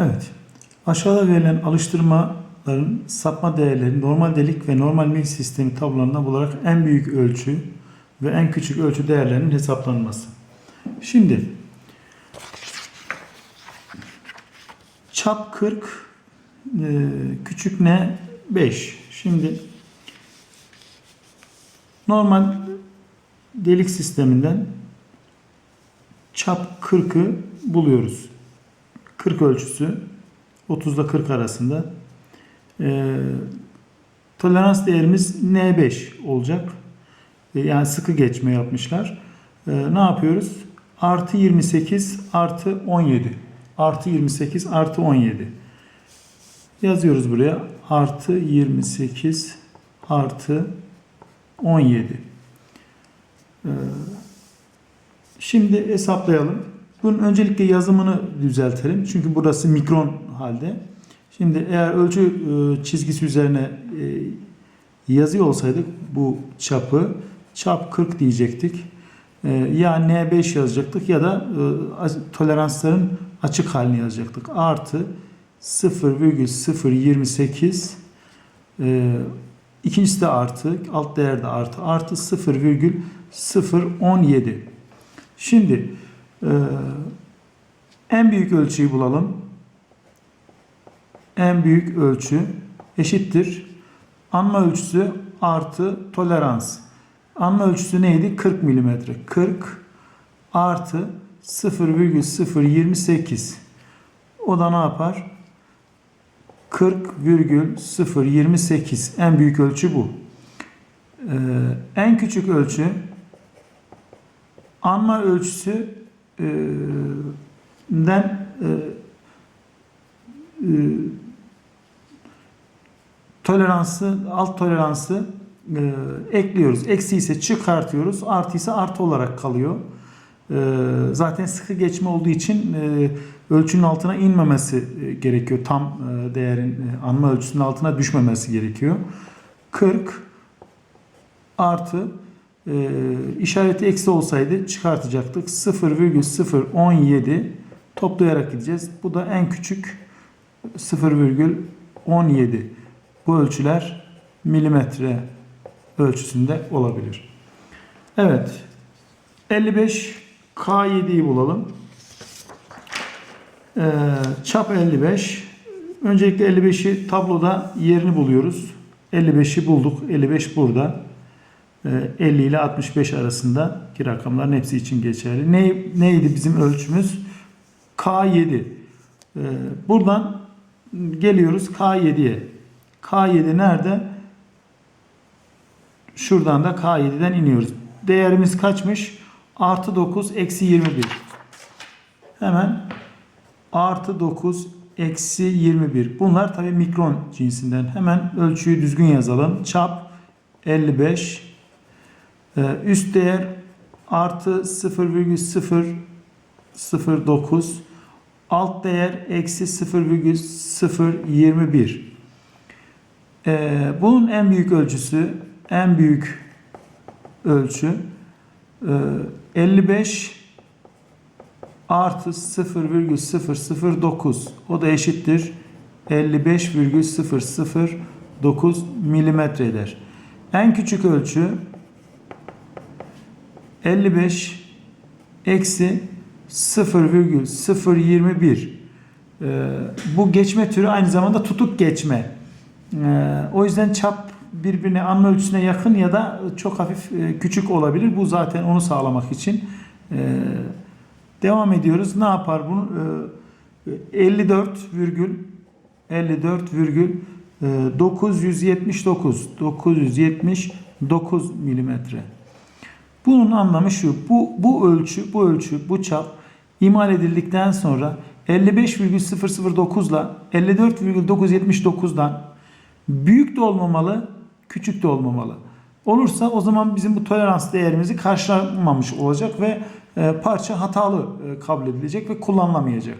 Evet. Aşağıda verilen alıştırmaların sapma değerleri normal delik ve normal mil sistemi tablolarından bularak en büyük ölçü ve en küçük ölçü değerlerinin hesaplanması. Şimdi çap 40 e, küçük ne 5. Şimdi normal delik sisteminden çap 40'ı buluyoruz. 40 ölçüsü 30 ile 40 arasında. Ee, tolerans değerimiz N5 olacak. Ee, yani sıkı geçme yapmışlar. Ee, ne yapıyoruz? Artı 28 artı 17. Artı 28 artı 17. Yazıyoruz buraya. Artı 28 artı 17. Ee, şimdi hesaplayalım. Bunun öncelikle yazımını düzeltelim. Çünkü burası mikron halde. Şimdi eğer ölçü e, çizgisi üzerine e, yazıyor olsaydık bu çapı çap 40 diyecektik. E, ya N5 yazacaktık ya da toleransların açık halini yazacaktık. Artı 0,028 e, ikincisi de artı alt değerde artı artı 0,017 Şimdi ee, en büyük ölçüyü bulalım. En büyük ölçü eşittir. Anma ölçüsü artı tolerans. Anma ölçüsü neydi? 40 mm. 40 artı 0,028. O da ne yapar? 40,028. En büyük ölçü bu. Ee, en küçük ölçü anma ölçüsü den toleransı, alt toleransı e, ekliyoruz. Eksi ise çıkartıyoruz. Artı ise artı olarak kalıyor. E, zaten sıkı geçme olduğu için e, ölçünün altına inmemesi gerekiyor. Tam e, değerin e, anma ölçüsünün altına düşmemesi gerekiyor. 40 artı e, işareti eksi olsaydı çıkartacaktık. 0,017 toplayarak gideceğiz. Bu da en küçük 0,17. Bu ölçüler milimetre ölçüsünde olabilir. Evet. 55 K7'yi bulalım. Ee, çap 55. Öncelikle 55'i tabloda yerini buluyoruz. 55'i bulduk. 55 burada. 50 ee, ile 65 arasındaki rakamların hepsi için geçerli. Ne, neydi bizim ölçümüz? K7. Ee, buradan geliyoruz K7'ye. K7 nerede? Şuradan da K7'den iniyoruz. Değerimiz kaçmış? Artı 9 eksi 21. Hemen artı 9 eksi 21. Bunlar tabi mikron cinsinden. Hemen ölçüyü düzgün yazalım. Çap 55 ee, üst değer artı 0,009 alt değer eksi 0,021 ee, bunun en büyük ölçüsü en büyük ölçü 55 e, artı 0,009 o da eşittir 55,009 milimetre eder. En küçük ölçü 55 eksi 0,021 ee, bu geçme türü aynı zamanda tutuk geçme. Ee, o yüzden çap birbirine anma ölçüsüne yakın ya da çok hafif e, küçük olabilir. Bu zaten onu sağlamak için. Ee, devam ediyoruz. Ne yapar bunu? 54 virgül 54 virgül 979 979 milimetre. Bunun anlamı şu. Bu, bu ölçü, bu ölçü, bu çap imal edildikten sonra 55,009 ile 54,979'dan büyük de olmamalı, küçük de olmamalı. Olursa o zaman bizim bu tolerans değerimizi karşılamamış olacak ve e, parça hatalı e, kabul edilecek ve kullanılamayacak.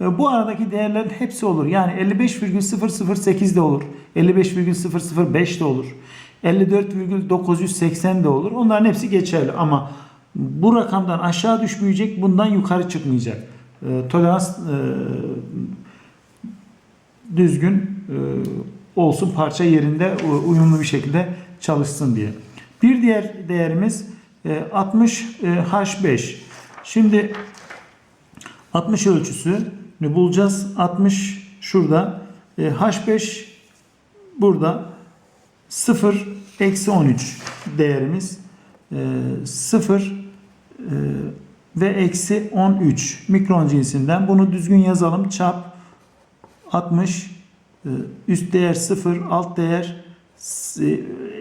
E, bu aradaki değerlerin hepsi olur. Yani 55,008 de olur. 55,005 de olur. 54,980 de olur. Onların hepsi geçerli ama bu rakamdan aşağı düşmeyecek, bundan yukarı çıkmayacak. E, tolerans e, düzgün e, olsun parça yerinde e, uyumlu bir şekilde çalışsın diye. Bir diğer değerimiz e, 60 e, H5. Şimdi 60 ölçüsünü bulacağız. 60 şurada. E, H5 burada 0 eksi 13 değerimiz. E, 0 e, ve eksi 13 mikron cinsinden. Bunu düzgün yazalım. Çap 60 e, üst değer 0 alt değer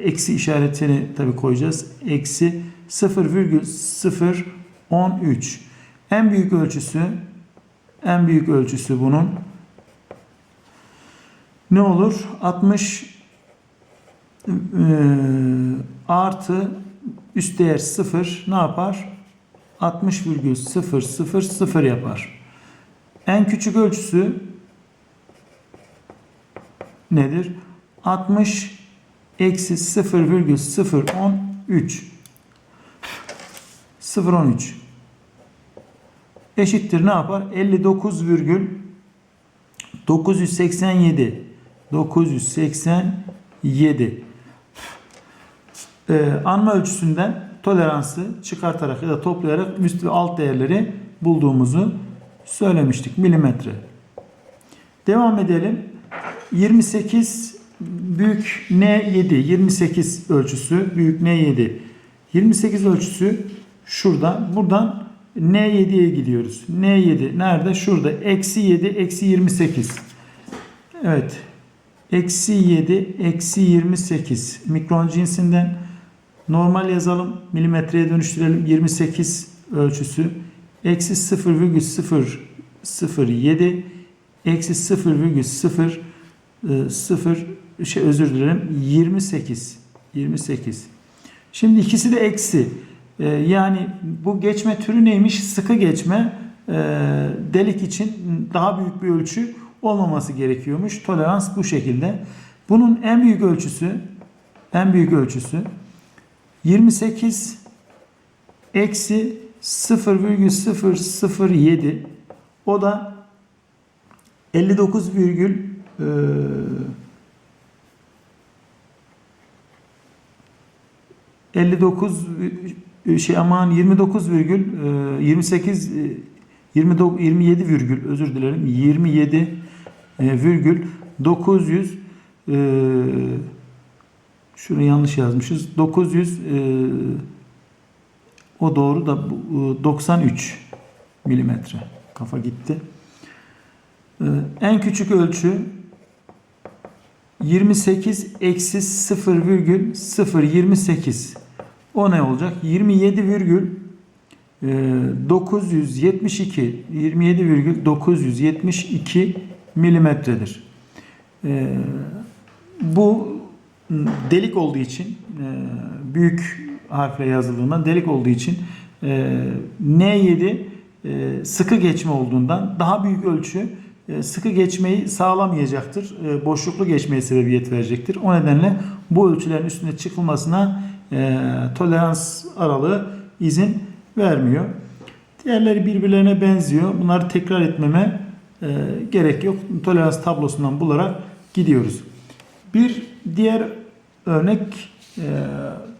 eksi işaretini tabi koyacağız. Eksi 0,013 en büyük ölçüsü en büyük ölçüsü bunun ne olur? 60 e, artı üst değer 0 ne yapar? 60,000 yapar. En küçük ölçüsü nedir? 60 eksi 0,013 013 eşittir ne yapar? 59 virgül 987 987 ee, anma ölçüsünden toleransı çıkartarak ya da toplayarak üst ve alt değerleri bulduğumuzu söylemiştik. Milimetre. Devam edelim. 28 büyük N7 28 ölçüsü büyük N7 28 ölçüsü şurada. Buradan N7'ye gidiyoruz. N7 nerede? Şurada. Eksi 7 eksi 28. Evet. Eksi 7 eksi 28 mikron cinsinden normal yazalım. Milimetreye dönüştürelim. 28 ölçüsü. Eksi 0,007 eksi 0,0 e, 0 şey özür dilerim 28 28 şimdi ikisi de eksi. E, yani bu geçme türü neymiş? Sıkı geçme. E, delik için daha büyük bir ölçü olmaması gerekiyormuş. Tolerans bu şekilde. Bunun en büyük ölçüsü en büyük ölçüsü 28 eksi 0,007 o da 59 virgül e, ...59 şey aman 29 virgül e, 28 e, 29 27 virgül özür dilerim 27 e, virgül 900 e, şunu yanlış yazmışız 900 e, o doğru da e, 93 milimetre kafa gitti. Ee, En küçük ölçü 28 eksi 0,028. O ne olacak? 27 virgül e, 972 27 virgül 972 milimetredir. E, Bu delik olduğu için e, büyük harfle yazıldığından delik olduğu için e, N7 e, sıkı geçme olduğundan daha büyük ölçü sıkı geçmeyi sağlamayacaktır. Boşluklu geçmeye sebebiyet verecektir. O nedenle bu ölçülerin üstüne çıkılmasına tolerans aralığı izin vermiyor. Diğerleri birbirlerine benziyor. Bunları tekrar etmeme gerek yok. Tolerans tablosundan bularak gidiyoruz. Bir diğer örnek e,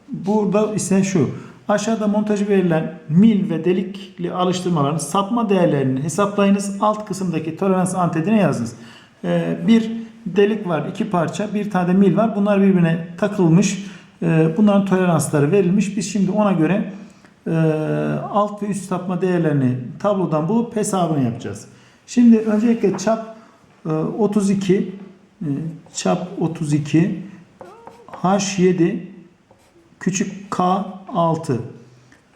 burada ise şu. Aşağıda montajı verilen mil ve delikli alıştırmaların sapma değerlerini hesaplayınız. Alt kısımdaki tolerans antedine yazınız. Ee, bir delik var, iki parça, bir tane de mil var. Bunlar birbirine takılmış. Ee, bunların toleransları verilmiş. Biz şimdi ona göre e, alt ve üst sapma değerlerini tablodan bulup hesabını yapacağız. Şimdi öncelikle çap e, 32 e, çap 32 H7 küçük k 6.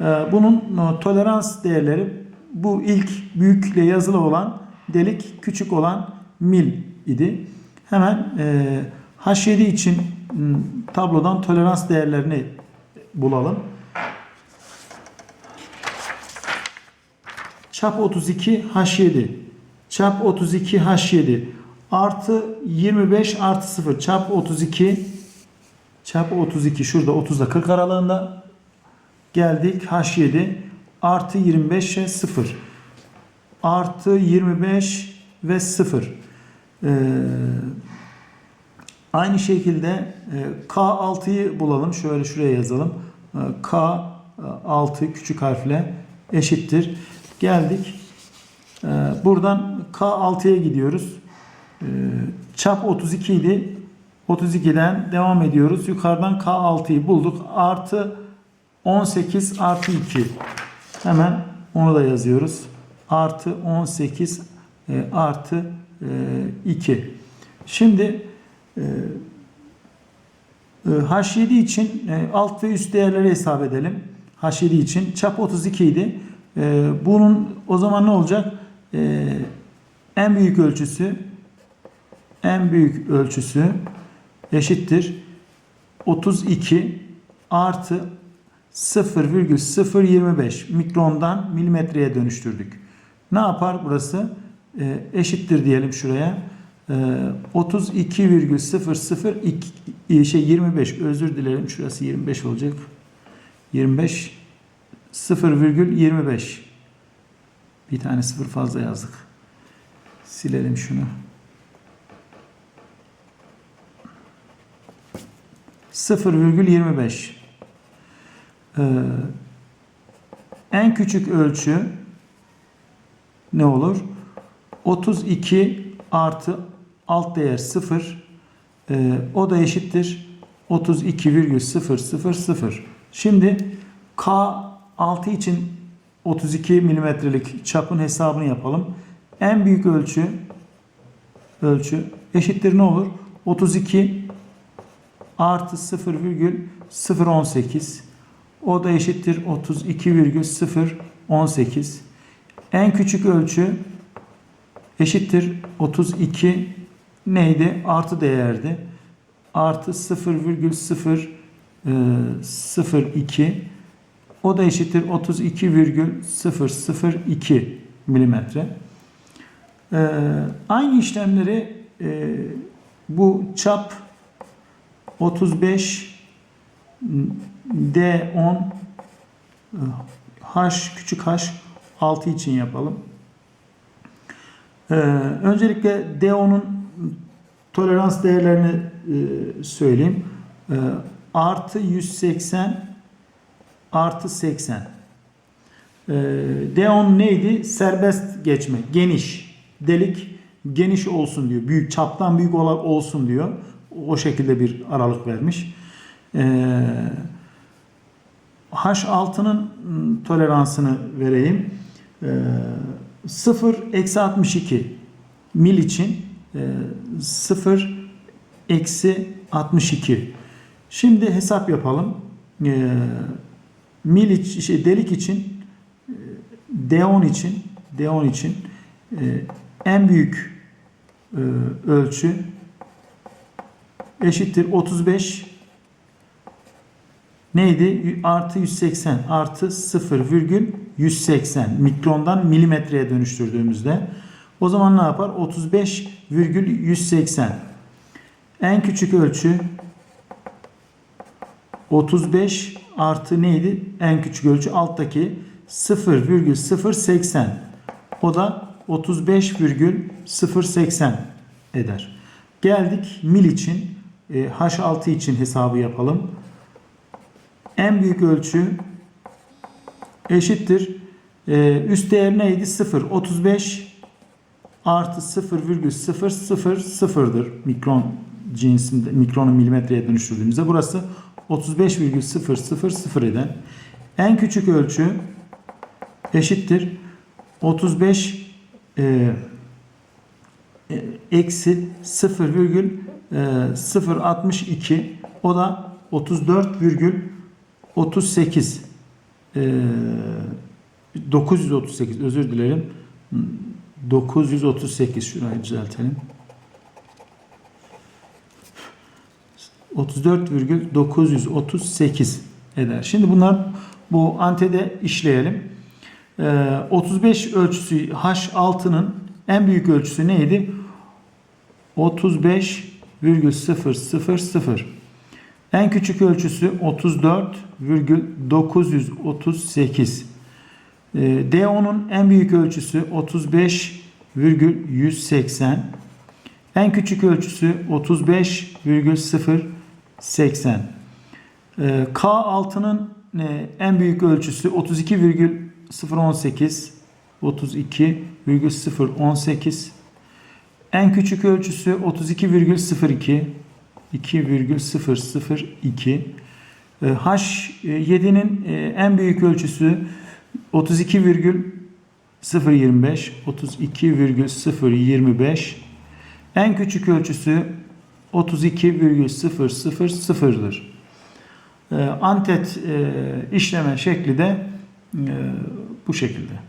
Ee, Bunun e, tolerans değerleri bu ilk büyükle yazılı olan delik küçük olan mil idi. Hemen e, H7 için tablodan tolerans değerlerini bulalım. Çap 32 H7. Çap 32 H7. Artı 25 artı 0. Çap 32 çarpı 32 şurada 30 ile 40 aralığında geldik H7 artı 25'e 0 artı 25 ve 0 Ee, aynı şekilde e, K6'yı bulalım. Şöyle şuraya yazalım. Ee, K6 küçük harfle eşittir. Geldik. Ee, buradan K6'ya gidiyoruz. Ee, çap 32 idi. 32'den devam ediyoruz. Yukarıdan K6'yı bulduk. Artı 18 artı 2. Hemen onu da yazıyoruz. Artı 18 e, artı e, 2. Şimdi e, e, H7 için e, alt ve üst değerleri hesap edelim. H7 için çap 32 idi. E, bunun o zaman ne olacak? E, en büyük ölçüsü en büyük ölçüsü eşittir 32 artı 0,025 mikrondan milimetreye dönüştürdük. Ne yapar burası? E, eşittir diyelim şuraya. E, 32,002 şey 25 özür dilerim şurası 25 olacak. 25 0,25 bir tane sıfır fazla yazdık. Silelim şunu. 0,25 ee, en küçük ölçü ne olur? 32 artı alt değer 0 ee, o da eşittir 32,000 şimdi K6 için 32 milimetrelik çapın hesabını yapalım en büyük ölçü ölçü eşittir ne olur? 32 artı 0,018 o da eşittir 32,018 en küçük ölçü eşittir 32 neydi? Artı değerdi. Artı 0,002 o da eşittir 32,002 milimetre. Ee, aynı işlemleri e, bu çap 35 D10 H küçük H 6 için yapalım. Ee, öncelikle D10'un tolerans değerlerini e, söyleyeyim. Ee, artı 180 artı 80. Ee, D10 neydi? Serbest geçme, geniş, delik geniş olsun diyor. Büyük çaptan büyük olsun diyor. O şekilde bir aralık vermiş. Ee, H6'nın toleransını vereyim. Ee, 0 eksi 62 mil için e, 0 eksi 62. Şimdi hesap yapalım. E, mil için, şey, delik için e, D10 için D10 için en büyük e, ölçü eşittir 35 neydi? Artı 180 artı 0 virgül 180 mikrondan milimetreye dönüştürdüğümüzde o zaman ne yapar? 35 virgül 180 en küçük ölçü 35 artı neydi? En küçük ölçü alttaki 0,080 o da 35,080 eder. Geldik mil için ee, H6 için hesabı yapalım. En büyük ölçü eşittir. Ee, üst değer neydi? 0. 35 artı 0,000'dır mikron cinsinde mikronu milimetreye dönüştürdüğümüzde burası 35,000 eden en küçük ölçü eşittir 35 e, e, eksi 0,000 ee, 0.62 o da 34,38 938 ee, özür dilerim 938 şurayı düzeltelim 34,938 eder. Şimdi bunlar bu antede işleyelim. Ee, 35 ölçüsü H6'nın en büyük ölçüsü neydi? 35 35,000. En küçük ölçüsü 34,938. Ee, D10'un en büyük ölçüsü 35,180. En küçük ölçüsü 35,080. Ee, K6'nın e, en büyük ölçüsü 32,018. 32,018. En küçük ölçüsü 32,02. 2,002. Ee, H7'nin e, en büyük ölçüsü 32,025. 32,025. En küçük ölçüsü 32,000'dır. Ee, Antet e, işleme şekli de e, bu şekilde.